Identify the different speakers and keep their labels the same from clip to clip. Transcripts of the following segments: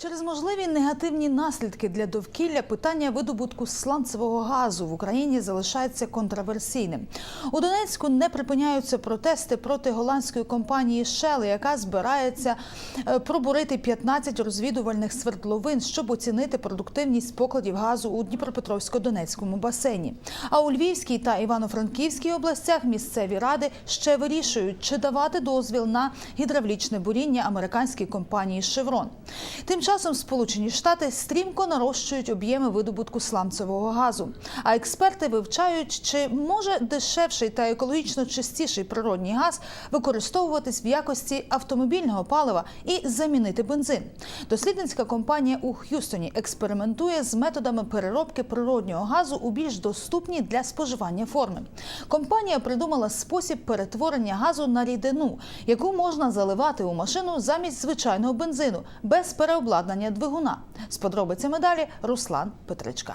Speaker 1: Через можливі негативні наслідки для довкілля питання видобутку сланцевого газу в Україні залишається контроверсійним. У Донецьку не припиняються протести проти голландської компанії Shell, яка збирається е, пробурити 15 розвідувальних свердловин, щоб оцінити продуктивність покладів газу у Дніпропетровсько-Донецькому басейні. А у Львівській та Івано-Франківській областях місцеві ради ще вирішують, чи давати дозвіл на гідравлічне буріння американській компанії Шеврон. Тим часом Сполучені Штати стрімко нарощують об'єми видобутку сланцевого газу. А експерти вивчають, чи може дешевший та екологічно чистіший природній газ використовуватись в якості автомобільного палива і замінити бензин. Дослідницька компанія у Х'юстоні експериментує з методами переробки природнього газу у більш доступні для споживання форми. Компанія придумала спосіб перетворення газу на рідину, яку можна заливати у машину замість звичайного бензину без переобладнання двигуна. З подробицями далі Руслан Петричка.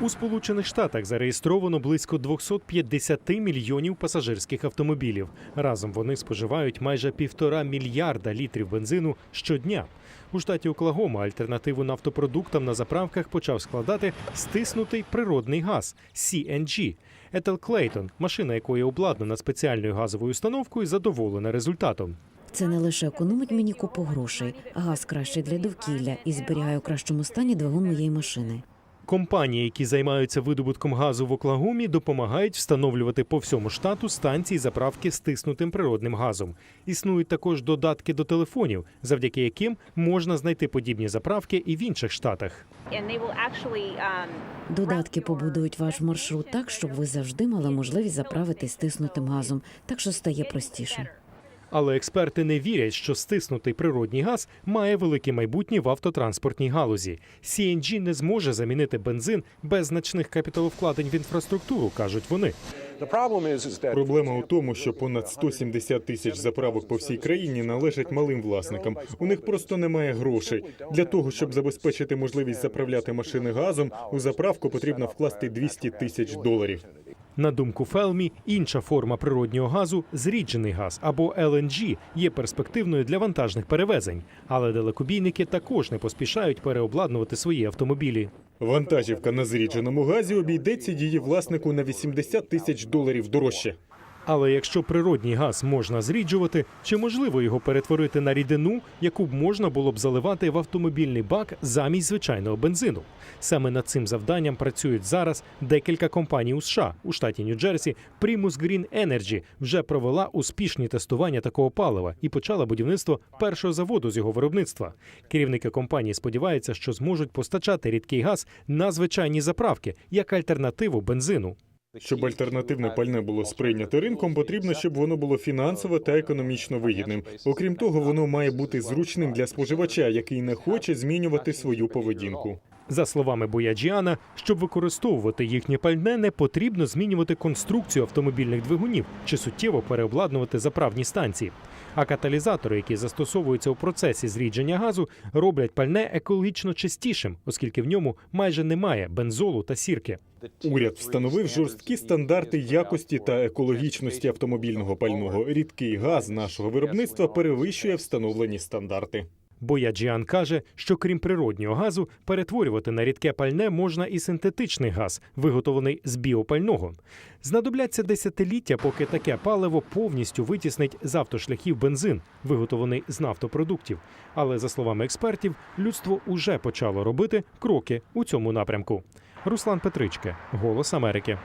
Speaker 2: У Сполучених Штатах зареєстровано близько 250 мільйонів пасажирських автомобілів. Разом вони споживають майже півтора мільярда літрів бензину щодня. У штаті Оклагома альтернативу нафтопродуктам на заправках почав складати стиснутий природний газ CNG. Етел Клейтон, машина якої обладнана спеціальною газовою установкою, задоволена результатом.
Speaker 3: Це не лише економить мені купу грошей, газ кращий для довкілля і зберігає у кращому стані двигун моєї машини.
Speaker 2: Компанії, які займаються видобутком газу в Оклагомі, допомагають встановлювати по всьому штату станції заправки стиснутим природним газом. Існують також додатки до телефонів, завдяки яким можна знайти подібні заправки і в інших штатах.
Speaker 4: um,
Speaker 3: Додатки побудують ваш маршрут так, щоб ви завжди мали можливість заправити стиснутим газом, так що стає простіше.
Speaker 2: Але експерти не вірять, що стиснутий природній газ має велике майбутнє в автотранспортній галузі. CNG не зможе замінити бензин без значних капіталовкладень в інфраструктуру, кажуть вони.
Speaker 5: Проблема у тому, що понад 170 тисяч заправок по всій країні належать малим власникам. У них просто немає грошей. Для того, щоб забезпечити можливість заправляти машини газом, у заправку потрібно вкласти 200 тисяч доларів.
Speaker 2: На думку Фелмі, інша форма природнього газу зріджений газ або LNG є перспективною для вантажних перевезень, але далекобійники також не поспішають переобладнувати свої автомобілі.
Speaker 5: Вантажівка на зрідженому газі обійдеться її власнику на 80 тисяч доларів дорожче.
Speaker 2: Але якщо природній газ можна зріджувати, чи можливо його перетворити на рідину, яку б можна було б заливати в автомобільний бак замість звичайного бензину? Саме над цим завданням працюють зараз декілька компаній у США. У штаті Нью-Джерсі Primus Green Energy вже провела успішні тестування такого палива і почала будівництво першого заводу з його виробництва. Керівники компанії сподіваються, що зможуть постачати рідкий газ на звичайні заправки як альтернативу бензину.
Speaker 5: Щоб альтернативне пальне було сприйняте ринком, потрібно, щоб воно було фінансово та економічно вигідним. Окрім того, воно має бути зручним для споживача, який не хоче змінювати свою поведінку.
Speaker 2: За словами Бояджіана, щоб використовувати їхнє пальне, не потрібно змінювати конструкцію автомобільних двигунів чи суттєво переобладнувати заправні станції. А каталізатори, які застосовуються у процесі зрідження газу, роблять пальне екологічно чистішим, оскільки в ньому майже немає бензолу та сірки.
Speaker 5: Уряд встановив жорсткі стандарти якості та екологічності автомобільного пального. Рідкий газ нашого виробництва перевищує встановлені стандарти.
Speaker 2: Бояджіан каже, що крім природнього газу, перетворювати на рідке пальне можна і синтетичний газ, виготовлений з біопального. Знадобляться десятиліття, поки таке паливо повністю витіснить з автошляхів бензин, виготовлений з нафтопродуктів. Але за словами експертів, людство уже почало робити кроки у цьому напрямку. Руслан Петричка, Голос Америки.